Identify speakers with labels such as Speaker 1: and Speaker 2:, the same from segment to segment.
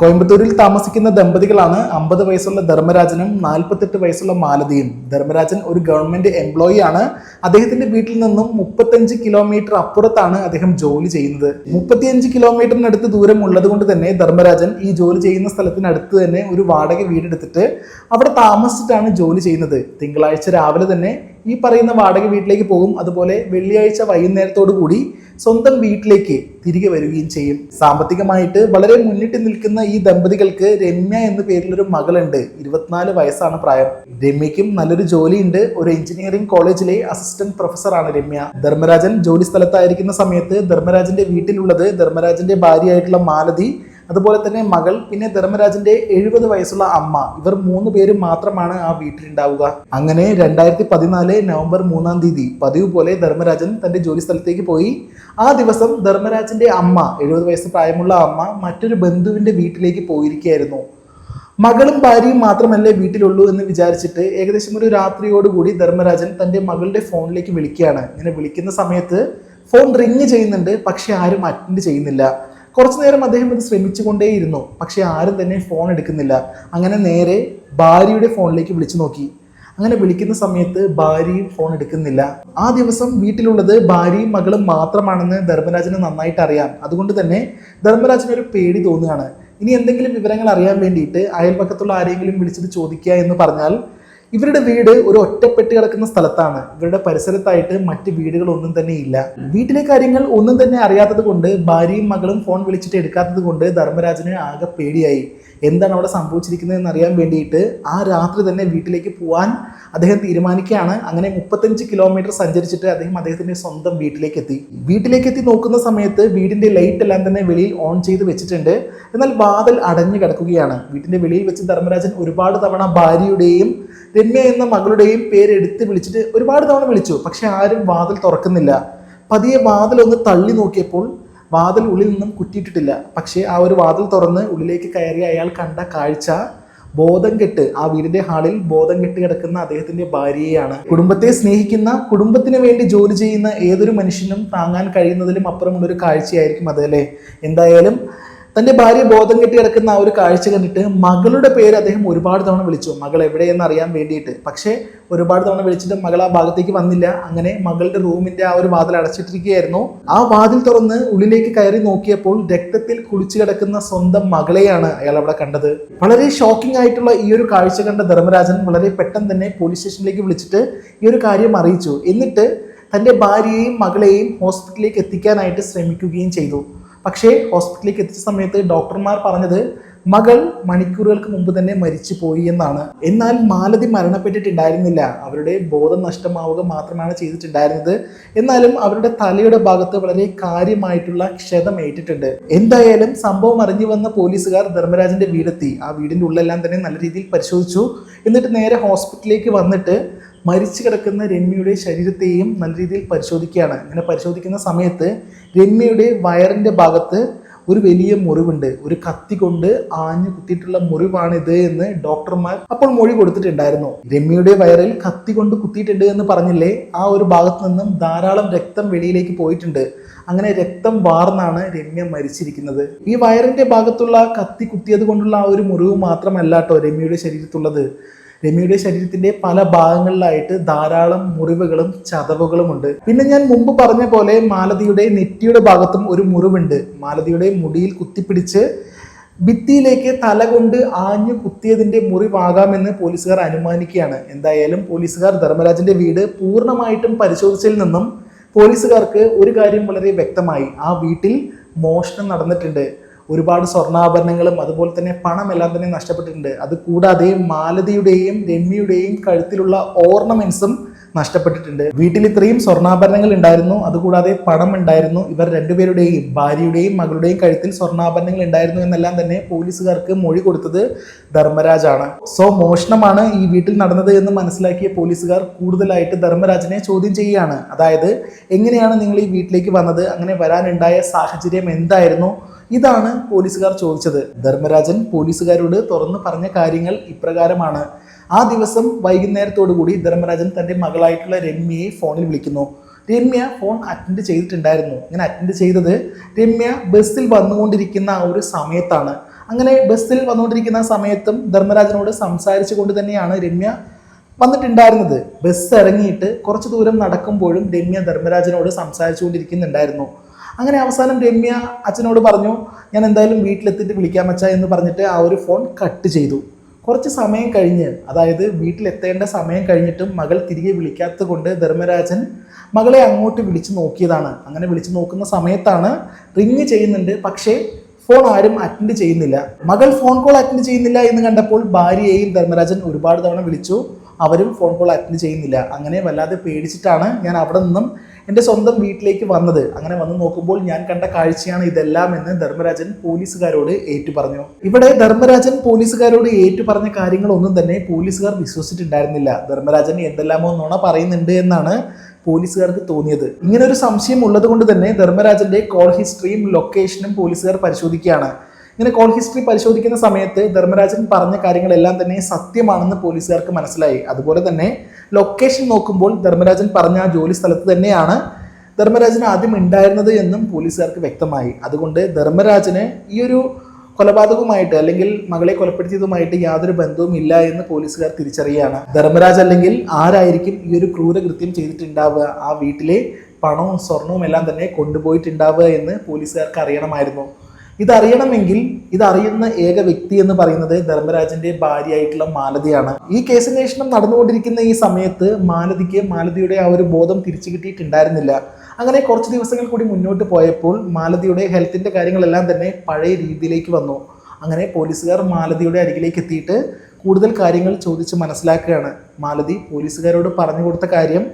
Speaker 1: കോയമ്പത്തൂരിൽ താമസിക്കുന്ന ദമ്പതികളാണ് അമ്പത് വയസ്സുള്ള ധർമ്മരാജനും നാൽപ്പത്തെട്ട് വയസ്സുള്ള മാലതിയും. ധർമ്മരാജൻ ഒരു ഗവൺമെന്റ് എംപ്ലോയി ആണ്. അദ്ദേഹത്തിന്റെ വീട്ടിൽ നിന്നും മുപ്പത്തഞ്ച് കിലോമീറ്റർ അപ്പുറത്താണ് അദ്ദേഹം ജോലി ചെയ്യുന്നത്. മുപ്പത്തിയഞ്ച് കിലോമീറ്ററിനടുത്ത് ദൂരം ഉള്ളത് കൊണ്ട് തന്നെ ധർമ്മരാജൻ ഈ ജോലി ചെയ്യുന്ന സ്ഥലത്തിനടുത്ത് തന്നെ ഒരു വാടക വീടെടുത്തിട്ട് അവിടെ താമസിച്ചിട്ടാണ് ജോലി ചെയ്യുന്നത്. തിങ്കളാഴ്ച രാവിലെ തന്നെ ഈ പറയുന്ന വാടക വീട്ടിലേക്ക് പോകും. അതുപോലെ വെള്ളിയാഴ്ച വൈകുന്നേരത്തോടു കൂടി സ്വന്തം വീട്ടിലേക്ക് തിരികെ വരികയും ചെയ്യും. സാമ്പത്തികമായിട്ട് വളരെ മുന്നിട്ട് നിൽക്കുന്ന ഈ ദമ്പതികൾക്ക് രമ്യ എന്ന പേരിലൊരു മകളുണ്ട്. ഇരുപത്തിനാല് വയസ്സാണ് പ്രായം. രമ്യയ്ക്കും നല്ലൊരു ജോലിയുണ്ട്. ഒരു എഞ്ചിനീയറിംഗ് കോളേജിലെ അസിസ്റ്റന്റ് പ്രൊഫസറാണ് രമ്യ. ധർമ്മരാജൻ ജോലി സ്ഥലത്തായിരിക്കുന്ന സമയത്ത് ധർമ്മരാജന്റെ വീട്ടിലുള്ളത് ധർമ്മരാജന്റെ ഭാര്യയായിട്ടുള്ള മാലതി അതുപോലെ തന്നെ മകൾ പിന്നെ ധർമ്മരാജന്റെ എഴുപത് വയസ്സുള്ള അമ്മ. ഇവർ മൂന്ന് പേര് മാത്രമാണ് ആ വീട്ടിലുണ്ടാവുക. അങ്ങനെ രണ്ടായിരത്തി പതിനാല് നവംബർ മൂന്നാം തീയതി പതിവ് പോലെ ധർമ്മരാജൻ തന്റെ ജോലി സ്ഥലത്തേക്ക് പോയി. ആ ദിവസം ധർമ്മരാജന്റെ അമ്മ എഴുപത് വയസ്സ് പ്രായമുള്ള അമ്മ മറ്റൊരു ബന്ധുവിന്റെ വീട്ടിലേക്ക് പോയിരിക്കുകയായിരുന്നു. മകളും ഭാര്യയും മാത്രമല്ലേ വീട്ടിലുള്ളൂ എന്ന് വിചാരിച്ചിട്ട് ഏകദേശം ഒരു രാത്രിയോടുകൂടി ധർമ്മരാജൻ തന്റെ മകളുടെ ഫോണിലേക്ക് വിളിക്കുകയാണ്. ഇങ്ങനെ വിളിക്കുന്ന സമയത്ത് ഫോൺ റിങ് ചെയ്യുന്നുണ്ട് പക്ഷെ ആരും അറ്റൻഡ് ചെയ്യുന്നില്ല. കുറച്ചു നേരം അദ്ദേഹം ഇത് ശ്രമിച്ചുകൊണ്ടേയിരുന്നു. പക്ഷേ ആരും തന്നെ ഫോൺ എടുക്കുന്നില്ല. അങ്ങനെ നേരെ ഭാര്യയുടെ ഫോണിലേക്ക് വിളിച്ചു നോക്കി. അങ്ങനെ വിളിക്കുന്ന സമയത്ത് ഭാര്യയും ഫോൺ എടുക്കുന്നില്ല. ആ ദിവസം വീട്ടിലുള്ളത് ഭാര്യയും മകളും മാത്രമാണെന്ന് ധർമ്മരാജന് നന്നായിട്ട് അറിയാം. അതുകൊണ്ട് തന്നെ ധർമ്മരാജന് ഒരു പേടി തോന്നുകയാണ്. ഇനി എന്തെങ്കിലും വിവരങ്ങൾ അറിയാൻ വേണ്ടിയിട്ട് അയൽപക്കത്തുള്ള ആരെങ്കിലും വിളിച്ചിട്ട് ചോദിക്കുക എന്ന് പറഞ്ഞാൽ ഇവരുടെ വീട് ഒരു ഒറ്റപ്പെട്ട് കിടക്കുന്ന സ്ഥലത്താണ്. ഇവരുടെ പരിസരത്തായിട്ട് മറ്റ് വീടുകളൊന്നും തന്നെ ഇല്ല. വീട്ടിലെ കാര്യങ്ങൾ ഒന്നും തന്നെ അറിയാത്തത് കൊണ്ട് ഭാര്യയും മകളും ഫോൺ വിളിച്ചിട്ട് എടുക്കാത്തത് കൊണ്ട് ധർമ്മരാജന് ആകെ പേടിയായി. എന്താണ് അവിടെ സംഭവിച്ചിരിക്കുന്നതെന്ന് അറിയാൻ വേണ്ടിയിട്ട് ആ രാത്രി തന്നെ വീട്ടിലേക്ക് പോവാൻ അദ്ദേഹം തീരുമാനിക്കുകയാണ്. അങ്ങനെ മുപ്പത്തഞ്ച് കിലോമീറ്റർ സഞ്ചരിച്ചിട്ട് അദ്ദേഹം അദ്ദേഹത്തിന്റെ സ്വന്തം വീട്ടിലേക്ക് എത്തി വീട്ടിലേക്ക് എത്തി നോക്കുന്ന സമയത്ത് വീടിന്റെ ലൈറ്റ് എല്ലാം തന്നെ വെളിയിൽ ഓൺ ചെയ്ത് വെച്ചിട്ടുണ്ട്. എന്നാൽ വാതിൽ അടഞ്ഞു കിടക്കുകയാണ്. വീട്ടിന്റെ വെളിയിൽ വെച്ച് ധർമ്മരാജൻ ഒരുപാട് തവണ ഭാര്യയുടെയും രമ്യ എന്ന മകളുടെയും പേര് എടുത്ത് വിളിച്ചിട്ട് ഒരുപാട് തവണ വിളിച്ചു. പക്ഷെ ആരും വാതിൽ തുറക്കുന്നില്ല. പതിയെ വാതിൽ ഒന്ന് തള്ളി നോക്കിയപ്പോൾ വാതിൽ ഉള്ളിൽ നിന്നും കുറ്റിയിട്ടിട്ടില്ല. പക്ഷേ ആ ഒരു വാതിൽ തുറന്ന് ഉള്ളിലേക്ക് കയറി അയാൾ കണ്ട കാഴ്ച ബോധം കെട്ട് ആ വീടിന്റെ ഹാളിൽ ബോധം കെട്ട് കിടക്കുന്ന അദ്ദേഹത്തിന്റെ ഭാര്യയെയാണ്. കുടുംബത്തെ സ്നേഹിക്കുന്ന കുടുംബത്തിന് വേണ്ടി ജോലി ചെയ്യുന്ന ഏതൊരു മനുഷ്യനും താങ്ങാൻ കഴിയുന്നതിലും അപ്പുറമുള്ളൊരു കാഴ്ചയായിരിക്കും അതല്ലേ എന്തായാലും തന്റെ ഭാര്യ ബോധം കെട്ടി കിടക്കുന്ന ആ ഒരു കാഴ്ച കണ്ടിട്ട് മകളുടെ പേര് അദ്ദേഹം ഒരുപാട് തവണ വിളിച്ചു. മകൾ എവിടെയെന്ന് അറിയാൻ വേണ്ടിയിട്ട്. പക്ഷേ ഒരുപാട് തവണ വിളിച്ചിട്ട് മകൾ ആ ഭാഗത്തേക്ക് വന്നില്ല. അങ്ങനെ മകളുടെ റൂമിന്റെ ആ ഒരു വാതിൽ അടച്ചിട്ടിരിക്കുകയായിരുന്നു. ആ വാതിൽ തുറന്ന് ഉള്ളിലേക്ക് കയറി നോക്കിയപ്പോൾ രക്തത്തിൽ കുളിച്ചു കിടക്കുന്ന സ്വന്തം മകളെയാണ് അയാൾ അവിടെ കണ്ടത്. വളരെ ഷോക്കിംഗ് ആയിട്ടുള്ള ഈ ഒരു കാഴ്ച കണ്ട ധർമ്മരാജൻ വളരെ പെട്ടെന്ന് തന്നെ പോലീസ് സ്റ്റേഷനിലേക്ക് വിളിച്ചിട്ട് ഈ ഒരു കാര്യം അറിയിച്ചു. എന്നിട്ട് തന്റെ ഭാര്യയെയും മകളെയും ഹോസ്പിറ്റലിലേക്ക് എത്തിക്കാനായിട്ട് ശ്രമിക്കുകയും ചെയ്തു. പക്ഷേ ഹോസ്പിറ്റലിലേക്ക് എത്തിച്ച സമയത്ത് ഡോക്ടർമാർ പറഞ്ഞത് മകൾ മണിക്കൂറുകൾക്ക് മുമ്പ് തന്നെ മരിച്ചു പോയി എന്നാണ്. എന്നാൽ മാലതി മരണപ്പെട്ടിട്ടുണ്ടായിരുന്നില്ല. അവരുടെ ബോധം നഷ്ടമാവുക മാത്രമാണ് ചെയ്തിട്ടുണ്ടായിരുന്നത്. എന്നാലും അവരുടെ തലയുടെ ഭാഗത്ത് വളരെ കാര്യമായിട്ടുള്ള ക്ഷതം ഏറ്റിട്ടുണ്ട്. എന്തായാലും സംഭവം അറിഞ്ഞു വന്ന പോലീസുകാർ ധർമ്മരാജന്റെ വീടെത്തി. ആ വീടിന്റെ ഉള്ളെല്ലാം തന്നെ നല്ല രീതിയിൽ പരിശോധിച്ചു. എന്നിട്ട് നേരെ ഹോസ്പിറ്റലിലേക്ക് വന്നിട്ട് മരിച്ചു കിടക്കുന്ന രമ്യയുടെ ശരീരത്തെയും നല്ല രീതിയിൽ പരിശോധിക്കുകയാണ്. അങ്ങനെ പരിശോധിക്കുന്ന സമയത്ത് രമ്യയുടെ വയറിന്റെ ഭാഗത്ത് ഒരു വലിയ മുറിവുണ്ട്. ഒരു കത്തി കൊണ്ട് ആഞ്ഞു കുത്തിയിട്ടുള്ള മുറിവാണിത് എന്ന് ഡോക്ടർമാർ അപ്പോൾ മൊഴി കൊടുത്തിട്ടുണ്ടായിരുന്നു. രമ്യയുടെ വയറിൽ കത്തി കൊണ്ട് കുത്തിയിട്ടുണ്ട് എന്ന് പറഞ്ഞില്ലേ? ആ ഒരു ഭാഗത്തു നിന്നും ധാരാളം രക്തം വെളിയിലേക്ക് പോയിട്ടുണ്ട്. അങ്ങനെ രക്തം വാർന്നാണ് രമ്യ മരിച്ചിരിക്കുന്നത്. ഈ വയറിന്റെ ഭാഗത്തുള്ള കത്തി കുത്തിയത് കൊണ്ടുള്ള ആ ഒരു മുറിവ് മാത്രമല്ല കേട്ടോ രമ്യയുടെ ശരീരത്തുള്ളത്. രമ്യയുടെ ശരീരത്തിന്റെ പല ഭാഗങ്ങളിലായിട്ട് ധാരാളം മുറിവുകളും ചതവുകളും ഉണ്ട്. പിന്നെ ഞാൻ മുമ്പ് പറഞ്ഞ പോലെ മാലതിയുടെ നെറ്റിയുടെ ഭാഗത്തും ഒരു മുറിവുണ്ട്. മാലതിയുടെ മുടിയിൽ കുത്തിപ്പിടിച്ച് ഭിത്തിയിലേക്ക് തല കൊണ്ട് ആഞ്ഞു കുത്തിയതിന്റെ മുറിവാകാമെന്ന് പോലീസുകാർ അനുമാനിക്കുകയാണ്. എന്തായാലും പോലീസുകാർ ധർമ്മരാജന്റെ വീട് പൂർണമായിട്ടും പരിശോധിച്ചതിൽ നിന്നും പോലീസുകാർക്ക് ഒരു കാര്യം വളരെ വ്യക്തമായി. ആ വീട്ടിൽ മോഷണം നടന്നിട്ടുണ്ട്. ഒരുപാട് സ്വർണാഭരണങ്ങളും അതുപോലെ തന്നെ പണമെല്ലാം തന്നെ നഷ്ടപ്പെട്ടിട്ടുണ്ട്. അത് കൂടാതെ മാലതിയുടെയും രമ്യയുടെയും കഴുത്തിലുള്ള ഓർണമെന്റ്സും നഷ്ടപ്പെട്ടിട്ടുണ്ട്. വീട്ടിൽ ഇത്രയും സ്വർണാഭരണങ്ങൾ ഉണ്ടായിരുന്നു. അതുകൂടാതെ പണം ഉണ്ടായിരുന്നു. ഇവർ രണ്ടുപേരുടെയും ഭാര്യയുടെയും മകളുടെയും കഴുത്തിൽ സ്വർണാഭരണങ്ങൾ ഉണ്ടായിരുന്നു എന്നെല്ലാം തന്നെ പോലീസുകാർക്ക് മൊഴി കൊടുത്തത് ധർമ്മരാജാണ്. സോ മോഷണമാണ് ഈ വീട്ടിൽ നടന്നത് എന്ന് മനസ്സിലാക്കിയ പോലീസുകാർ കൂടുതലായിട്ട് ധർമ്മരാജനെ ചോദ്യം ചെയ്യുകയാണ്. അതായത് എങ്ങനെയാണ് നിങ്ങൾ ഈ വീട്ടിലേക്ക് വന്നത്? അങ്ങനെ വരാനുണ്ടായ സാഹചര്യം എന്തായിരുന്നു? ഇതാണ് പോലീസുകാർ ചോദിച്ചത്. ധർമ്മരാജൻ പോലീസുകാരോട് തുറന്നു പറഞ്ഞ കാര്യങ്ങൾ ഇപ്രകാരമാണ്. ആ ദിവസം വൈകുന്നേരത്തോടുകൂടി ധർമ്മരാജൻ തന്റെ മകളായിട്ടുള്ള രമ്യയെ ഫോണിൽ വിളിക്കുന്നു. രമ്യ ഫോൺ അറ്റൻഡ് ചെയ്തിട്ടുണ്ടായിരുന്നു. ഇങ്ങനെ അറ്റൻഡ് ചെയ്തത് രമ്യ ബസ്സിൽ വന്നുകൊണ്ടിരിക്കുന്ന ആ ഒരു സമയത്താണ്. അങ്ങനെ ബസ്സിൽ വന്നുകൊണ്ടിരിക്കുന്ന സമയത്തും ധർമ്മരാജനോട് സംസാരിച്ചു കൊണ്ട് തന്നെയാണ് രമ്യ വന്നിട്ടുണ്ടായിരുന്നത്. ബസ് ഇറങ്ങിയിട്ട് കുറച്ച് ദൂരം നടക്കുമ്പോഴും രമ്യ ധർമ്മരാജനോട് സംസാരിച്ചുകൊണ്ടിരിക്കുന്നുണ്ടായിരുന്നു. അങ്ങനെ അവസാനം രമ്യ അച്ഛനോട് പറഞ്ഞു ഞാൻ എന്തായാലും വീട്ടിലെത്തിയിട്ട് വിളിക്കാം അച്ഛാ എന്ന് പറഞ്ഞിട്ട് ആ ഒരു ഫോൺ കട്ട് ചെയ്തു. കുറച്ച് സമയം കഴിഞ്ഞ് അതായത് വീട്ടിലെത്തേണ്ട സമയം കഴിഞ്ഞിട്ടും മകൾ തിരികെ വിളിക്കാത്തത് കൊണ്ട് ധർമ്മരാജൻ മകളെ അങ്ങോട്ട് വിളിച്ചു നോക്കിയതാണ്. അങ്ങനെ വിളിച്ചു നോക്കുന്ന സമയത്താണ് റിങ് ചെയ്യുന്നുണ്ട് പക്ഷേ ഫോൺ ആരും അറ്റൻഡ് ചെയ്യുന്നില്ല. മകൾ ഫോൺ കോൾ അറ്റൻഡ് ചെയ്യുന്നില്ല എന്ന് കണ്ടപ്പോൾ ഭാര്യയെയും ധർമ്മരാജൻ ഒരുപാട് തവണ വിളിച്ചു അവരും ഫോൺ കോൾ അറ്റൻഡ് ചെയ്യുന്നില്ല. അങ്ങനെ വല്ലാതെ പേടിച്ചിട്ടാണ് ഞാൻ അവിടെ നിന്നും എന്റെ സ്വന്തം വീട്ടിലേക്ക് വന്നത്. അങ്ങനെ വന്ന് നോക്കുമ്പോൾ ഞാൻ കണ്ട കാഴ്ചയാണ് ഇതെല്ലാം എന്ന് ധർമ്മരാജൻ പോലീസുകാരോട് ഏറ്റു പറഞ്ഞു ഇവിടെ ധർമ്മരാജൻ പോലീസുകാരോട് ഏറ്റു പറഞ്ഞ കാര്യങ്ങളൊന്നും തന്നെ പോലീസുകാർ വിശ്വസിച്ചിട്ടുണ്ടായിരുന്നില്ല. ധർമ്മരാജൻ എന്തെല്ലാമോ നുണ പറയുന്നുണ്ട് എന്നാണ് പോലീസുകാർക്ക് തോന്നിയത്. ഇങ്ങനെ ഒരു സംശയം ഉള്ളത് കൊണ്ട് തന്നെ ധർമ്മരാജന്റെ കോൾ ഹിസ്റ്ററിയും ലൊക്കേഷനും പോലീസുകാർ പരിശോധിക്കുകയാണ്. ഇങ്ങനെ കോൾ ഹിസ്റ്ററി പരിശോധിക്കുന്ന സമയത്ത് ധർമ്മരാജൻ പറഞ്ഞ കാര്യങ്ങളെല്ലാം തന്നെ സത്യമാണെന്ന് പോലീസുകാർക്ക് മനസ്സിലായി. അതുപോലെ തന്നെ ലൊക്കേഷൻ നോക്കുമ്പോൾ ധർമ്മരാജൻ പറഞ്ഞ ആ ജോലി സ്ഥലത്ത് തന്നെയാണ് ധർമ്മരാജൻ ആദ്യം ഉണ്ടായിരുന്നത് എന്നും പോലീസുകാർക്ക് വ്യക്തമായി. അതുകൊണ്ട് ധർമ്മരാജന് ഈ ഒരു കൊലപാതകവുമായിട്ട് അല്ലെങ്കിൽ മകളെ കൊലപ്പെടുത്തിയതുമായിട്ട് യാതൊരു ബന്ധവും ഇല്ല എന്ന് പോലീസുകാർ തിരിച്ചറിയുകയാണ്. ധർമ്മരാജ് അല്ലെങ്കിൽ ആരായിരിക്കും ഈ ഒരു ക്രൂരകൃത്യം ചെയ്തിട്ടുണ്ടാവുക? ആ വീട്ടിലെ പണവും സ്വർണവും എല്ലാം തന്നെ കൊണ്ടുപോയിട്ടുണ്ടാവുക എന്ന് പോലീസുകാർക്ക് അറിയണമായിരുന്നു. ഇതറിയണമെങ്കിൽ ഇതറിയുന്ന ഏക വ്യക്തി എന്ന് പറയുന്നത് ധർമ്മരാജന്റെ ഭാര്യയായിട്ടുള്ള മാലതിയാണ്. ഈ കേസന്വേഷണം നടന്നുകൊണ്ടിരിക്കുന്ന ഈ സമയത്ത് മാലതിക്ക് മാലതിയുടെ ആ ഒരു ബോധം തിരിച്ചു കിട്ടിയിട്ടുണ്ടായിരുന്നില്ല. അങ്ങനെ കുറച്ച് ദിവസങ്ങൾ കൂടി മുന്നോട്ട് പോയപ്പോൾ മാലതിയുടെ ഹെൽത്തിന്റെ കാര്യങ്ങളെല്ലാം തന്നെ പഴയ രീതിയിലേക്ക് വന്നു. അങ്ങനെ പോലീസുകാർ മാലതിയുടെ അരികിലേക്ക് എത്തിയിട്ട് കൂടുതൽ കാര്യങ്ങൾ ചോദിച്ച് മനസ്സിലാക്കുകയാണ്. മാലതി പോലീസുകാരോട് പറഞ്ഞു കൊടുത്ത കാര്യം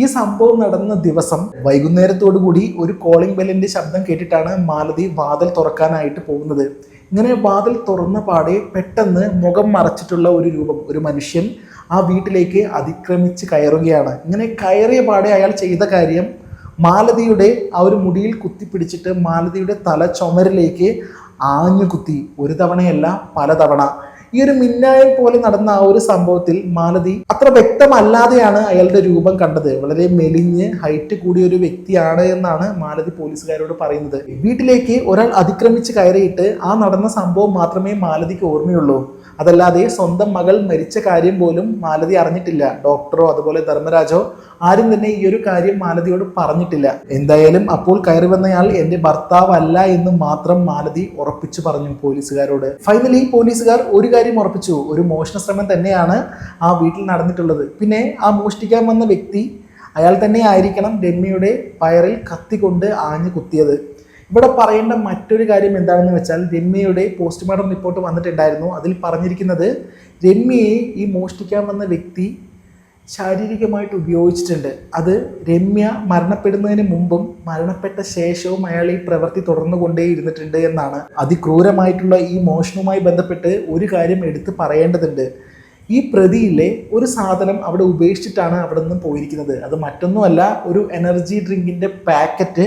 Speaker 1: ഈ സംഭവം നടന്ന ദിവസം വൈകുന്നേരത്തോടു കൂടി ഒരു കോളിംഗ് ബെല്ലിന്റെ ശബ്ദം കേട്ടിട്ടാണ് മാലതി വാതിൽ തുറക്കാനായിട്ട് പോകുന്നത്. ഇങ്ങനെ വാതിൽ തുറന്ന പാടെ പെട്ടെന്ന് മുഖം മറച്ചിട്ടുള്ള ഒരു രൂപം ഒരു മനുഷ്യൻ ആ വീട്ടിലേക്ക് അതിക്രമിച്ച് കയറുകയാണ്. ഇങ്ങനെ കയറിയ പാടെ അയാൾ ചെയ്ത കാര്യം മാലതിയുടെ ആ ഒരു മുടിയിൽ കുത്തിപ്പിടിച്ചിട്ട് മാലതിയുടെ തല ചുമരിലേക്ക് ആഞ്ഞു കുത്തി ഒരു തവണയല്ല പലതവണ. ഈ ഒരു മിന്നായം പോലെ നടന്ന ആ ഒരു സംഭവത്തിൽ മാലതി അത്ര വ്യക്തമല്ലാതെയാണ് അയാളുടെ രൂപം കണ്ടത്. വളരെ മെലിഞ്ഞ് ഹൈറ്റ് കൂടിയ ഒരു വ്യക്തിയാണ് എന്നാണ് മാലതി പോലീസുകാരോട് പറയുന്നത്. വീട്ടിലേക്ക് ഒരാൾ അതിക്രമിച്ച് കയറിയിട്ട് ആ നടന്ന സംഭവം മാത്രമേ മാലതിക്ക് ഓർമ്മയുള്ളൂ. അതല്ലാതെ സ്വന്തം മകൾ മരിച്ച കാര്യം പോലും മാലതി അറിഞ്ഞിട്ടില്ല. ഡോക്ടറോ അതുപോലെ ധർമ്മരാജോ ആരും തന്നെ ഈ ഒരു കാര്യം മാലതിയോട് പറഞ്ഞിട്ടില്ല. എന്തായാലും അപ്പോൾ കയറി വന്നയാൾ എന്റെ ഭർത്താവല്ല എന്ന് മാത്രം മാലതി ഉറപ്പിച്ചു പറഞ്ഞു പോലീസുകാരോട്. ഫൈനലി പോലീസുകാർ ഒരു കാര്യം ഉറപ്പിച്ചു. ഒരു മോഷണ ശ്രമം തന്നെയാണ് ആ വീട്ടിൽ നടന്നിട്ടുള്ളത്. പിന്നെ ആ മോഷ്ടിക്കാൻ വന്ന വ്യക്തി അയാൾ തന്നെ ആയിരിക്കണം രമ്യയുടെ വയറിൽ കത്തിക്കൊണ്ട് ആഞ്ഞു കുത്തിയത്. ഇവിടെ പറയേണ്ട മറ്റൊരു കാര്യം എന്താണെന്ന് വെച്ചാൽ രമ്യയുടെ പോസ്റ്റ്മോർട്ടം റിപ്പോർട്ട് വന്നിട്ടുണ്ടായിരുന്നു. അതിൽ പറഞ്ഞിരിക്കുന്നത് രമ്യയെ ഈ മോഷ്ടിക്കാൻ വന്ന വ്യക്തി ശാരീരികമായിട്ട് ഉപയോഗിച്ചിട്ടുണ്ട്. അത് രമ്യ മരണപ്പെടുന്നതിന് മുമ്പും മരണപ്പെട്ട ശേഷവും അയാൾ ഈ പ്രവൃത്തി തുടർന്നുകൊണ്ടേ ഇരുന്നിട്ടുണ്ട് എന്നാണ് അതിക്രൂരമായിട്ടുള്ള ഈ മോഷണവുമായി ബന്ധപ്പെട്ട് ഒരു കാര്യം എടുത്ത് പറയേണ്ടതുണ്ട്. ഈ പ്രതിയിലെ ഒരു സാധനം അവിടെ ഉപേക്ഷിച്ചിട്ടാണ് അവിടെ നിന്ന് പോയിരിക്കുന്നത്. അത് മറ്റൊന്നുമല്ല ഒരു എനർജി ഡ്രിങ്കിന്റെ പാക്കറ്റ്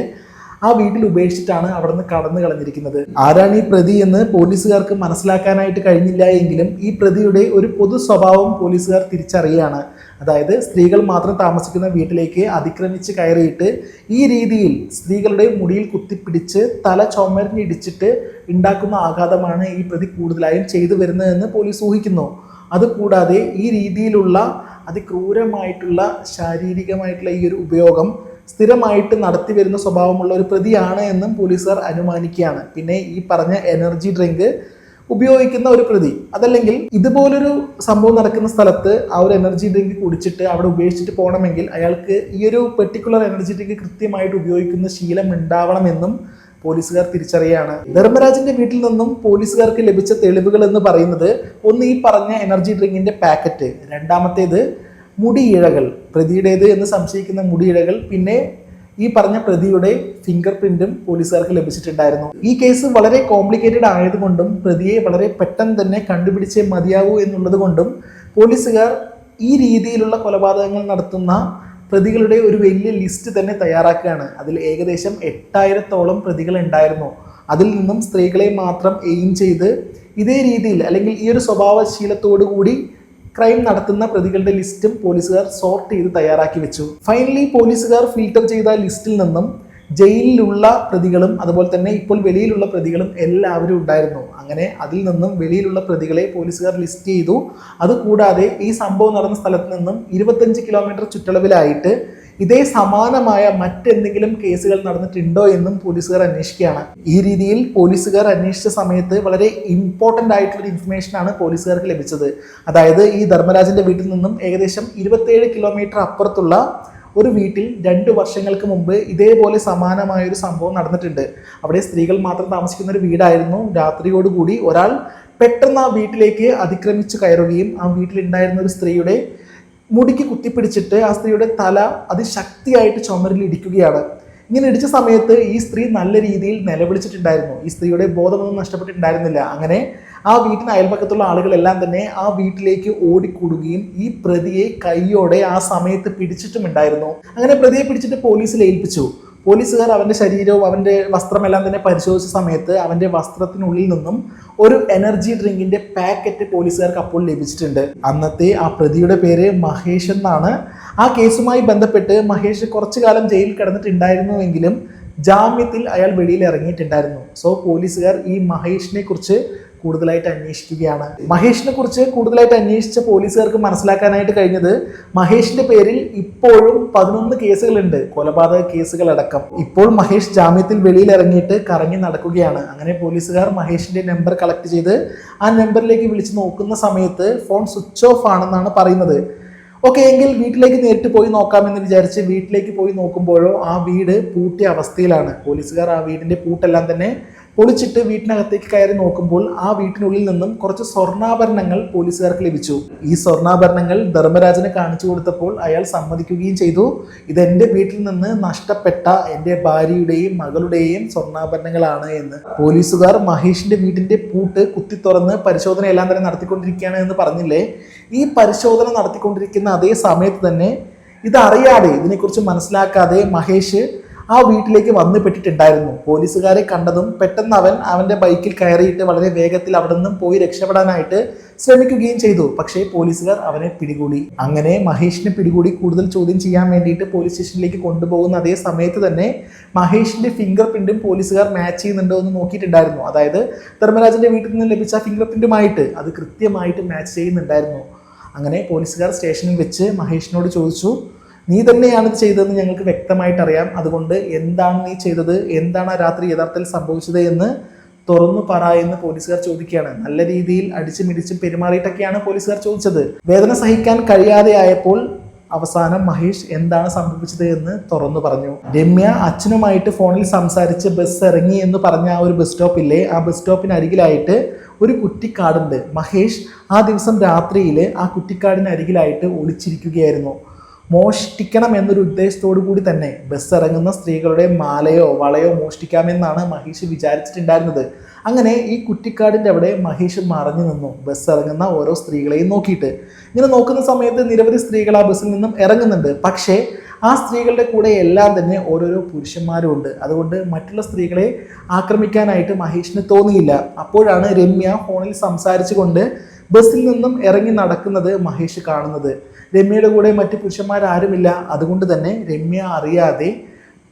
Speaker 1: ആ വീട്ടിൽ ഉപേക്ഷിച്ചിട്ടാണ് അവിടുന്ന് കടന്നു കളഞ്ഞിരിക്കുന്നത്. ആരാണ് ഈ പ്രതി എന്ന് പോലീസുകാർക്ക് മനസ്സിലാക്കാനായിട്ട് കഴിഞ്ഞില്ല എങ്കിലും ഈ പ്രതിയുടെ ഒരു പൊതു സ്വഭാവം പോലീസുകാർ തിരിച്ചറിയുകയാണ് അതായത് സ്ത്രീകൾ മാത്രം താമസിക്കുന്ന വീട്ടിലേക്ക് അതിക്രമിച്ച് കയറിയിട്ട് ഈ രീതിയിൽ സ്ത്രീകളുടെ മുടിയിൽ കുത്തിപ്പിടിച്ച് തല ചുമരിഞ്ഞിടിച്ചിട്ട് ഉണ്ടാക്കുന്ന ആഘാതമാണ് ഈ പ്രതി കൂടുതലായും ചെയ്തു വരുന്നതെന്ന് പോലീസ് ഊഹിക്കുന്നു. അതുകൂടാതെ ഈ രീതിയിലുള്ള അതിക്രൂരമായിട്ടുള്ള ശാരീരികമായിട്ടുള്ള ഈ ഒരു ഉപയോഗം സ്ഥിരമായിട്ട് നടത്തി വരുന്ന സ്വഭാവമുള്ള ഒരു പ്രതിയാണ് എന്നും പോലീസുകാർ അനുമാനിക്കുകയാണ്. പിന്നെ ഈ പറഞ്ഞ എനർജി ഡ്രിങ്ക് ഉപയോഗിക്കുന്ന ഒരു പ്രതി. അതല്ലെങ്കിൽ ഇതുപോലൊരു സംഭവം നടക്കുന്ന സ്ഥലത്ത് ആ ഒരു എനർജി ഡ്രിങ്ക് കുടിച്ചിട്ട് അവിടെ ഉപേക്ഷിച്ചിട്ട് പോകണമെങ്കിൽ അയാൾക്ക് ഈ ഒരു പെർട്ടിക്കുലർ എനർജി ഡ്രിങ്ക് കൃത്യമായിട്ട് ഉപയോഗിക്കുന്ന ശീലം ഉണ്ടാവണമെന്നും പോലീസുകാർ തിരിച്ചറിയാണ് ധർമ്മരാജിന്റെ വീട്ടിൽ നിന്നും പോലീസുകാർക്ക് ലഭിച്ച തെളിവുകൾ എന്ന് പറയുന്നത് ഒന്ന് ഈ പറഞ്ഞ എനർജി ഡ്രിങ്കിന്റെ പാക്കറ്റ് രണ്ടാമത്തേത് മുടിയിഴകൾ പ്രതിയുടേത് എന്ന് സംശയിക്കുന്ന മുടിയിഴകൾ പിന്നെ ഈ പറഞ്ഞ പ്രതിയുടെ ഫിംഗർ പ്രിന്റും പോലീസുകാർക്ക് ലഭിച്ചിട്ടുണ്ടായിരുന്നു. ഈ കേസ് വളരെ കോംപ്ലിക്കേറ്റഡ് ആയതുകൊണ്ടും പ്രതിയെ വളരെ പെട്ടെന്ന് തന്നെ കണ്ടുപിടിച്ചേ മതിയാവൂ എന്നുള്ളത് കൊണ്ടും പോലീസുകാർ ഈ രീതിയിലുള്ള കൊലപാതകങ്ങൾ നടത്തുന്ന പ്രതികളുടെ ഒരു വലിയ ലിസ്റ്റ് തന്നെ തയ്യാറാക്കുകയാണ്. അതിൽ ഏകദേശം എട്ടായിരത്തോളം പ്രതികൾ ഉണ്ടായിരുന്നു. അതിൽ നിന്നും സ്ത്രീകളെ മാത്രം എയിം ചെയ്ത് ഇതേ രീതിയിൽ അല്ലെങ്കിൽ ഈ ഒരു സ്വഭാവശീലത്തോടു കൂടി ക്രൈം നടത്തുന്ന പ്രതികളുടെ ലിസ്റ്റും പോലീസുകാർ സോർട്ട് ചെയ്ത് തയ്യാറാക്കി വെച്ചു. ഫൈനലി പോലീസുകാർ ഫിൽട്ടർ ചെയ്ത ലിസ്റ്റിൽ നിന്നും ജയിലിലുള്ള പ്രതികളും അതുപോലെ തന്നെ ഇപ്പോൾ വെളിയിലുള്ള പ്രതികളും എല്ലാവരും ഉണ്ടായിരുന്നു. അങ്ങനെ അതിൽ നിന്നും വെളിയിലുള്ള പ്രതികളെ പോലീസുകാർ ലിസ്റ്റ് ചെയ്തു. അതുകൂടാതെ ഈ സംഭവം നടന്ന സ്ഥലത്ത് നിന്നും ഇരുപത്തഞ്ച് കിലോമീറ്റർ ചുറ്റളവിലായിട്ട് ഇതേ സമാനമായ മറ്റെന്തെങ്കിലും കേസുകൾ നടന്നിട്ടുണ്ടോ എന്നും പോലീസുകാർ അന്വേഷിക്കുകയാണ്. ഈ രീതിയിൽ പോലീസുകാർ അന്വേഷിച്ച സമയത്ത് വളരെ ഇമ്പോർട്ടന്റ് ആയിട്ടുള്ള ഇൻഫർമേഷൻ ആണ് പോലീസുകാർക്ക് ലഭിച്ചത്. അതായത് ഈ ധർമ്മരാജന്റെ വീട്ടിൽ നിന്നും ഏകദേശം ഇരുപത്തേഴ് കിലോമീറ്റർ അപ്പുറത്തുള്ള ഒരു വീട്ടിൽ രണ്ട് വർഷങ്ങൾക്ക് മുമ്പ് ഇതേപോലെ സമാനമായ ഒരു സംഭവം നടന്നിട്ടുണ്ട്. അവിടെ സ്ത്രീകൾ മാത്രം താമസിക്കുന്ന ഒരു വീടായിരുന്നു. രാത്രിയോടുകൂടി ഒരാൾ പെട്ടെന്ന് ആ വീട്ടിലേക്ക് അതിക്രമിച്ച് കയറുകയും ആ വീട്ടിലുണ്ടായിരുന്ന ഒരു സ്ത്രീയുടെ മുടിക്ക് കുത്തിപ്പിടിച്ചിട്ട് ആ സ്ത്രീയുടെ തല അതിശക്തിയായിട്ട് ചുമരിൽ ഇടിക്കുകയാണ്. ഇങ്ങനെ ഇടിച്ച സമയത്ത് ഈ സ്ത്രീ നല്ല രീതിയിൽ നിലവിളിച്ചിട്ടുണ്ടായിരുന്നു. ഈ സ്ത്രീയുടെ ബോധമൊന്നും നഷ്ടപ്പെട്ടിട്ടുണ്ടായിരുന്നില്ല. അങ്ങനെ ആ വീട്ടിന് അയൽപക്കത്തുള്ള ആളുകളെല്ലാം തന്നെ ആ വീട്ടിലേക്ക് ഓടിക്കൂടുകയും ഈ പ്രതിയെ കൈയോടെ ആ സമയത്ത് പിടിച്ചിട്ടുമുണ്ടായിരുന്നു. അങ്ങനെ പ്രതിയെ പിടിച്ചിട്ട് പോലീസിൽ ഏൽപ്പിച്ചു. പോലീസുകാർ അവന്റെ ശരീരവും അവന്റെ വസ്ത്രമെല്ലാം തന്നെ പരിശോധിച്ച സമയത്ത് അവന്റെ വസ്ത്രത്തിനുള്ളിൽ നിന്നും ഒരു എനർജി ഡ്രിങ്കിന്റെ പാക്കറ്റ് പോലീസുകാർക്ക് അപ്പോൾ ലഭിച്ചിട്ടുണ്ട്. അന്നത്തെ ആ പ്രതിയുടെ പേര് മഹേഷ് എന്നാണ്. ആ കേസുമായി ബന്ധപ്പെട്ട് മഹേഷ് കുറച്ചു കാലം ജയിലിൽ കിടന്നിട്ടുണ്ടായിരുന്നുവെങ്കിലും ജാമ്യത്തിൽ അയാൾ വെളിയിൽ ഇറങ്ങിയിട്ടുണ്ടായിരുന്നു. സോ പോലീസുകാർ ഈ മഹേഷിനെ കുറിച്ച് കൂടുതലായിട്ട് അന്വേഷിക്കുകയാണ്. മഹേഷിനെ കുറിച്ച് കൂടുതലായിട്ട് അന്വേഷിച്ച പോലീസുകാർക്ക് മനസ്സിലാക്കാനായിട്ട് കഴിഞ്ഞത് മഹേഷിന്റെ പേരിൽ ഇപ്പോഴും പതിനൊന്ന് കേസുകളുണ്ട് കൊലപാതക കേസുകൾ അടക്കം ഇപ്പോൾ മഹേഷ് ജാമ്യത്തിൽ വെളിയിൽ ഇറങ്ങിയിട്ട് കറങ്ങി നടക്കുകയാണ്. അങ്ങനെ പോലീസുകാർ മഹേഷിന്റെ നമ്പർ കളക്ട് ചെയ്ത് ആ നമ്പറിലേക്ക് വിളിച്ച് നോക്കുന്ന സമയത്ത് ഫോൺ സ്വിച്ച് ഓഫ് ആണെന്നാണ് പറയുന്നത്. ഓക്കെ എങ്കിൽ വീട്ടിലേക്ക് നേരിട്ട് പോയി നോക്കാമെന്ന് വിചാരിച്ച് വീട്ടിലേക്ക് പോയി നോക്കുമ്പോഴോ ആ വീട് പൂട്ടിയ അവസ്ഥയിലാണ്. പോലീസുകാർ ആ വീടിന്റെ പൂട്ടെല്ലാം തന്നെ പൊളിച്ചിട്ട് വീട്ടിനകത്തേക്ക് കയറി നോക്കുമ്പോൾ ആ വീട്ടിനുള്ളിൽ നിന്നും കുറച്ച് സ്വർണാഭരണങ്ങൾ പോലീസുകാർക്ക് ലഭിച്ചു. ഈ സ്വർണാഭരണങ്ങൾ ധർമ്മരാജന് കാണിച്ചു കൊടുത്തപ്പോൾ അയാൾ സമ്മതിക്കുകയും ചെയ്തു. ഇത് എന്റെ വീട്ടിൽ നിന്ന് നഷ്ടപ്പെട്ട എന്റെ ഭാര്യയുടെയും മകളുടെയും സ്വർണാഭരണങ്ങളാണ് എന്ന്. പോലീസുകാർ മഹേഷിന്റെ വീടിന്റെ പൂട്ട് കുത്തി തുറന്ന് പരിശോധന എല്ലാം തന്നെ നടത്തിക്കൊണ്ടിരിക്കുകയാണ് എന്ന് പറഞ്ഞില്ലേ? ഈ പരിശോധന നടത്തിക്കൊണ്ടിരിക്കുന്ന അതേ സമയത്ത് തന്നെ ഇതറിയാതെ ഇതിനെക്കുറിച്ച് മനസ്സിലാക്കാതെ മഹേഷ് ആ വീട്ടിലേക്ക് വന്നു പെട്ടിട്ടുണ്ടായിരുന്നു. പോലീസുകാരെ കണ്ടതും പെട്ടെന്ന് അവൻ അവന്റെ ബൈക്കിൽ കയറിയിട്ട് വളരെ വേഗത്തിൽ അവിടെ നിന്നും പോയി രക്ഷപ്പെടാനായിട്ട് ശ്രമിക്കുകയും ചെയ്തു. പക്ഷേ പോലീസുകാർ അവനെ പിടികൂടി. അങ്ങനെ മഹേഷിനെ പിടികൂടി കൂടുതൽ ചോദ്യം ചെയ്യാൻ വേണ്ടിയിട്ട് പോലീസ് സ്റ്റേഷനിലേക്ക് കൊണ്ടുപോകുന്ന അതേ സമയത്ത് തന്നെ മഹേഷിന്റെ ഫിംഗർ പ്രിന്റും പോലീസുകാർ മാച്ച് ചെയ്യുന്നുണ്ടോ എന്ന് നോക്കിയിട്ടുണ്ടായിരുന്നു. അതായത് ധർമ്മരാജന്റെ വീട്ടിൽ നിന്ന് ലഭിച്ച ഫിംഗർ പ്രിന്റുമായിട്ട് അത് കൃത്യമായിട്ട് മാച്ച് ചെയ്യുന്നുണ്ടായിരുന്നു. അങ്ങനെ പോലീസുകാർ സ്റ്റേഷനിൽ വെച്ച് മഹേഷിനോട് ചോദിച്ചു നീ തന്നെയാണ് ഇത് ചെയ്തതെന്ന് ഞങ്ങൾക്ക് വ്യക്തമായിട്ട് അറിയാം. അതുകൊണ്ട് എന്താണ് നീ ചെയ്തത്? എന്താണ് ആ രാത്രി യഥാർത്ഥത്തിൽ സംഭവിച്ചത് എന്ന് തുറന്നു പറ എന്ന് പോലീസുകാർ ചോദിക്കുകയാണ്. നല്ല രീതിയിൽ അടിച്ചു മിടിച്ചും പെരുമാറിയിട്ടൊക്കെയാണ് പോലീസുകാർ ചോദിച്ചത്. വേദന സഹിക്കാൻ കഴിയാതെ ആയപ്പോൾ അവസാനം മഹേഷ് എന്താണ് സംഭവിച്ചത് എന്ന് തുറന്നു പറഞ്ഞു. രമ്യ അച്ഛനുമായിട്ട് ഫോണിൽ സംസാരിച്ച് ബസ് ഇറങ്ങി എന്ന് പറഞ്ഞ ആ ഒരു ബസ് സ്റ്റോപ്പില്ലേ ആ ബസ് സ്റ്റോപ്പിന് അരികിലായിട്ട് ഒരു കുറ്റിക്കാടുണ്ട്. മഹേഷ് ആ ദിവസം രാത്രിയിൽ ആ കുറ്റിക്കാടിന് അരികിലായിട്ട് ഒളിച്ചിരിക്കുകയായിരുന്നു. മോഷ്ടിക്കണം എന്നൊരു ഉദ്ദേശത്തോടു കൂടി തന്നെ ബസ് ഇറങ്ങുന്ന സ്ത്രീകളുടെ മാലയോ വളയോ മോഷ്ടിക്കാമെന്നാണ് മഹേഷ് വിചാരിച്ചിട്ടുണ്ടായിരുന്നത്. അങ്ങനെ ഈ കുറ്റിക്കാടിന്റെ അവിടെ മഹേഷ് മറഞ്ഞു നിന്നു. ബസ് ഇറങ്ങുന്ന ഓരോ സ്ത്രീകളെയും നോക്കിയിട്ട്. ഇങ്ങനെ നോക്കുന്ന സമയത്ത് നിരവധി സ്ത്രീകൾ ആ ബസ്സിൽ നിന്നും ഇറങ്ങുന്നുണ്ട്. പക്ഷേ ആ സ്ത്രീകളുടെ കൂടെ എല്ലാം തന്നെ ഓരോരോ പുരുഷന്മാരും ഉണ്ട്. അതുകൊണ്ട് മറ്റുള്ള സ്ത്രീകളെ ആക്രമിക്കാനായിട്ട് മഹേഷിന് തോന്നിയില്ല. അപ്പോഴാണ് രമ്യ ഫോണിൽ സംസാരിച്ചുകൊണ്ട് ബസ്സിൽ നിന്നും ഇറങ്ങി നടക്കുന്നത് മഹേഷ് കാണുന്നത്. രമ്യയുടെ കൂടെ മറ്റ് പുരുഷന്മാരാരുമില്ല. അതുകൊണ്ട് തന്നെ രമ്യ അറിയാതെ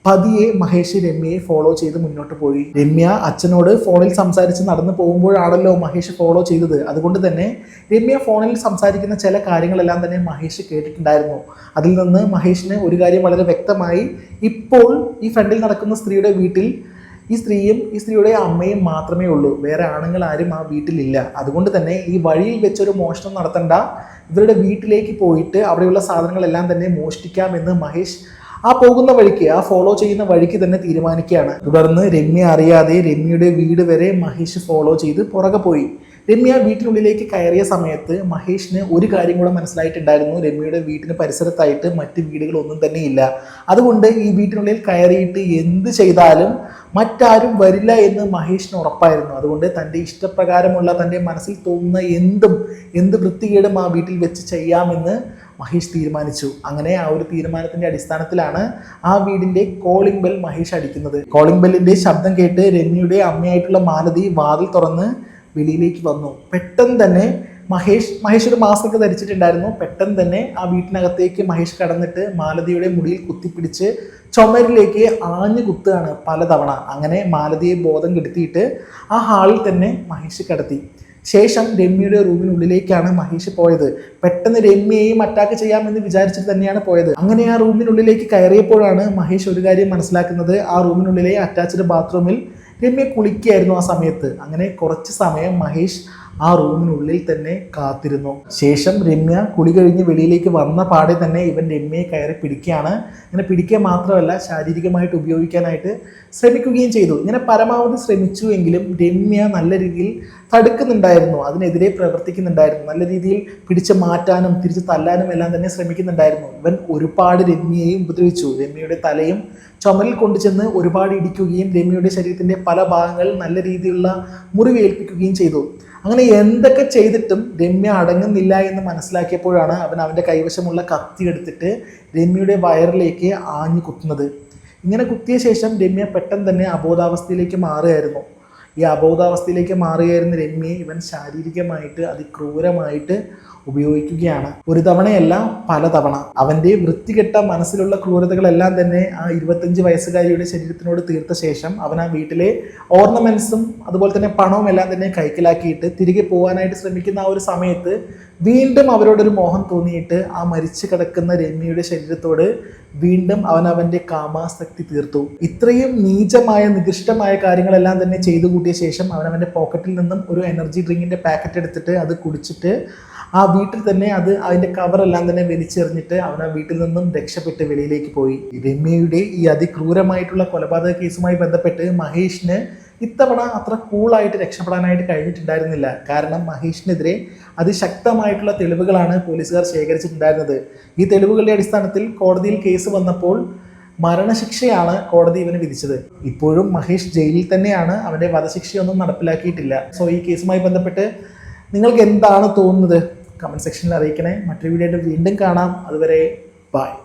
Speaker 1: പതിയെ മഹേഷ് രമ്യയെ ഫോളോ ചെയ്ത് മുന്നോട്ട് പോയി. രമ്യ അച്ഛനോട് ഫോണിൽ സംസാരിച്ച് നടന്നു പോകുമ്പോഴാണല്ലോ മഹേഷ് ഫോളോ ചെയ്തത്. അതുകൊണ്ട് തന്നെ രമ്യ ഫോണിൽ സംസാരിക്കുന്ന ചില കാര്യങ്ങളെല്ലാം തന്നെ മഹേഷ് കേട്ടിട്ടുണ്ടായിരുന്നു. അതിൽ നിന്ന് മഹേഷിന് ഒരു കാര്യം വളരെ വ്യക്തമായി ഇപ്പോൾ ഈ ഫ്രണ്ടിൽ നടക്കുന്ന സ്ത്രീയുടെ വീട്ടിൽ ഈ സ്ത്രീയും ഈ സ്ത്രീയുടെ അമ്മയും മാത്രമേ ഉള്ളൂ. വേറെ ആണുങ്ങൾ ആരും ആ വീട്ടിലില്ല. അതുകൊണ്ട് തന്നെ ഈ വഴിയിൽ വെച്ചൊരു മോഷണം നടത്തണ്ട. ഇവരുടെ വീട്ടിലേക്ക് പോയിട്ട് അവിടെയുള്ള സാധനങ്ങളെല്ലാം തന്നെ മോഷ്ടിക്കാമെന്ന് മഹേഷ് ആ പോകുന്ന വഴിക്ക് ആ ഫോളോ ചെയ്യുന്ന വഴിക്ക് തന്നെ തീരുമാനിക്കുകയാണ്. തുടർന്ന് രമ്യ അറിയാതെ രമ്യയുടെ വീട് വരെ മഹേഷ് ഫോളോ ചെയ്ത് പുറകെ പോയി. രമ്യ വീട്ടിനുള്ളിലേക്ക് കയറിയ സമയത്ത് മഹേഷിന് ഒരു കാര്യം കൂടെ മനസ്സിലായിട്ടുണ്ടായിരുന്നു. രമ്യയുടെ വീട്ടിന് പരിസരത്തായിട്ട് മറ്റ് വീടുകളൊന്നും തന്നെ ഇല്ല അതുകൊണ്ട് ഈ വീട്ടിനുള്ളിൽ കയറിയിട്ട് എന്ത് ചെയ്താലും മറ്റാരും വരില്ല എന്ന് മഹേഷിന് ഉറപ്പായിരുന്നു. അതുകൊണ്ട് തന്റെ ഇഷ്ടപ്രകാരമുള്ള തന്റെ മനസ്സിൽ തോന്നുന്ന എന്തും എന്ത് വൃത്തികേടും ആ വീട്ടിൽ വെച്ച് ചെയ്യാമെന്ന് മഹേഷ് തീരുമാനിച്ചു. അങ്ങനെ ആ ഒരു തീരുമാനത്തിന്റെ അടിസ്ഥാനത്തിലാണ് ആ വീടിന്റെ കോളിംഗ് ബെൽ മഹേഷ് അടിക്കുന്നത്. കോളിംഗ് ബെല്ലിന്റെ ശബ്ദം കേട്ട് രമ്യയുടെ അമ്മയായിട്ടുള്ള മാലതി വാതിൽ തുറന്ന് വെളിയിലേക്ക് വന്നു. പെട്ടെന്ന് തന്നെ മഹേഷ് മഹേഷ് ഒരു മാസ്ക് ധരിച്ചിട്ടുണ്ടായിരുന്നു. പെട്ടെന്ന് തന്നെ ആ വീട്ടിനകത്തേക്ക് മഹേഷ് കടന്നിട്ട് മാലതിയുടെ മുടിയിൽ കുത്തിപ്പിടിച്ച് ചുമരിലേക്ക് ആഞ്ഞു കുത്തുകയാണ് പലതവണ. അങ്ങനെ മാലതിയെ ബോധം കെടുത്തിയിട്ട് ആ ഹാളിൽ തന്നെ മഹേഷ് കടത്തി. ശേഷം രമ്യയുടെ റൂമിനുള്ളിലേക്കാണ് മഹേഷ് പോയത്. പെട്ടെന്ന് രമ്യയെയും അറ്റാക്ക് ചെയ്യാമെന്ന് വിചാരിച്ചിട്ട് തന്നെയാണ് പോയത്. അങ്ങനെ ആ റൂമിനുള്ളിലേക്ക് കയറിയപ്പോഴാണ് മഹേഷ് ഒരു കാര്യം മനസ്സിലാക്കുന്നത്. ആ റൂമിനുള്ളിലെ അറ്റാച്ച്ഡ് ബാത്റൂമിൽ രമ്യ കുളിക്കുകയായിരുന്നു ആ സമയത്ത്. അങ്ങനെ കുറച്ച് സമയം മഹേഷ് ആ റൂമിനുള്ളിൽ തന്നെ കാത്തിരുന്നു. ശേഷം രമ്യ കുളി കഴിഞ്ഞ് വെളിയിലേക്ക് വന്ന പാടെ തന്നെ ഇവൻ രമ്യയെ കയറി പിടിക്കുകയാണ്. ഇങ്ങനെ പിടിക്കുക മാത്രമല്ല ശാരീരികമായിട്ട് ഉപയോഗിക്കാനായിട്ട് ശ്രമിക്കുകയും ചെയ്തു. ഇങ്ങനെ പരമാവധി ശ്രമിച്ചു എങ്കിലും രമ്യ നല്ല രീതിയിൽ തടുക്കുന്നുണ്ടായിരുന്നു. അതിനെതിരെ പ്രവർത്തിക്കുന്നുണ്ടായിരുന്നു. നല്ല രീതിയിൽ പിടിച്ച് മാറ്റാനും തിരിച്ച് തല്ലാനും എല്ലാം തന്നെ ശ്രമിക്കുന്നുണ്ടായിരുന്നു. ഇവൻ ഒരുപാട് രമ്യയെയും ഉപദ്രവിച്ചു. രമ്യയുടെ തലയും ചുമലിൽ കൊണ്ടുചെന്ന് ഒരുപാട് ഇടിക്കുകയും രമ്യയുടെ ശരീരത്തിന്റെ പല ഭാഗങ്ങൾ നല്ല രീതിയിലുള്ള മുറിവേൽപ്പിക്കുകയും ചെയ്തു. അങ്ങനെ എന്തൊക്കെ ചെയ്തിട്ടും രമ്യ അടങ്ങുന്നില്ല എന്ന് മനസ്സിലാക്കിയപ്പോഴാണ് അവൻ അവന്റെ കൈവശമുള്ള കത്തി എടുത്തിട്ട് രമ്യയുടെ വയറിലേക്ക് ആഞ്ഞു കുത്തുന്നത്. ഇങ്ങനെ കുത്തിയ ശേഷം രമ്യ പെട്ടെന്ന് തന്നെ അബോധാവസ്ഥയിലേക്ക് മാറുകയായിരുന്നു. ഈ അബോധാവസ്ഥയിലേക്ക് മാറുകയായിരുന്ന രമ്യയെ ഇവൻ ശാരീരികമായിട്ട് അതിക്രൂരമായിട്ട് ഉപയോഗിക്കുകയാണ്. ഒരു തവണയല്ല പല തവണ. അവന്റെ വൃത്തികെട്ട മനസ്സിലുള്ള ക്രൂരതകളെല്ലാം തന്നെ ആ ഇരുപത്തഞ്ച് വയസ്സുകാരിയുടെ ശരീരത്തിനോട് തീർത്ത ശേഷം അവൻ ആ വീട്ടിലെ ഓർണമെന്റ്സും അതുപോലെ തന്നെ പണവും എല്ലാം തന്നെ കൈക്കലാക്കിയിട്ട് തിരികെ പോകാനായിട്ട് ശ്രമിക്കുന്ന ആ ഒരു സമയത്ത് വീണ്ടും അവരോടൊരു മോഹം തോന്നിയിട്ട് ആ മരിച്ചു കിടക്കുന്ന രമ്യയുടെ ശരീരത്തോട് വീണ്ടും അവൻ അവന്റെ കാമാസക്തി തീർത്തു. ഇത്രയും നീചമായ നികൃഷ്ടമായ കാര്യങ്ങളെല്ലാം തന്നെ ചെയ്തു കൂട്ടിയ ശേഷം അവൻ അവന്റെ പോക്കറ്റിൽ നിന്നും ഒരു എനർജി ഡ്രിങ്കിന്റെ പാക്കറ്റ് എടുത്തിട്ട് അത് കുടിച്ചിട്ട് ആ വീട്ടിൽ തന്നെ അത് അതിന്റെ കവറെല്ലാം തന്നെ വലിച്ചെറിഞ്ഞിട്ട് അവൻ ആ വീട്ടിൽ നിന്നും രക്ഷപ്പെട്ട് വെളിയിലേക്ക് പോയി. രമ്യയുടെ ഈ അതിക്രൂരമായിട്ടുള്ള കൊലപാതക കേസുമായി ബന്ധപ്പെട്ട് മഹേഷിന് ഇത്തവണ അത്ര കൂളായിട്ട് രക്ഷപ്പെടാനായിട്ട് കഴിഞ്ഞിട്ടുണ്ടായിരുന്നില്ല. കാരണം മഹേഷിനെതിരെ അതിശക്തമായിട്ടുള്ള തെളിവുകളാണ് പോലീസുകാർ ശേഖരിച്ചിട്ടുണ്ടായിരുന്നത്. ഈ തെളിവുകളുടെ അടിസ്ഥാനത്തിൽ കോടതിയിൽ കേസ് വന്നപ്പോൾ മരണശിക്ഷയാണ് കോടതി ഇവന് വിധിച്ചത്. ഇപ്പോഴും മഹേഷ് ജയിലിൽ തന്നെയാണ് അവന്റെ വധശിക്ഷയൊന്നും നടപ്പിലാക്കിയിട്ടില്ല. സോ ഈ കേസുമായി ബന്ധപ്പെട്ട് നിങ്ങൾക്ക് എന്താണ് തോന്നുന്നത്? കമന്റ് സെക്ഷനിൽ അറിയിക്കണേ. മറ്റൊരു വീഡിയോ ആയിട്ട് വീണ്ടും കാണാം. അതുവരെ ബൈ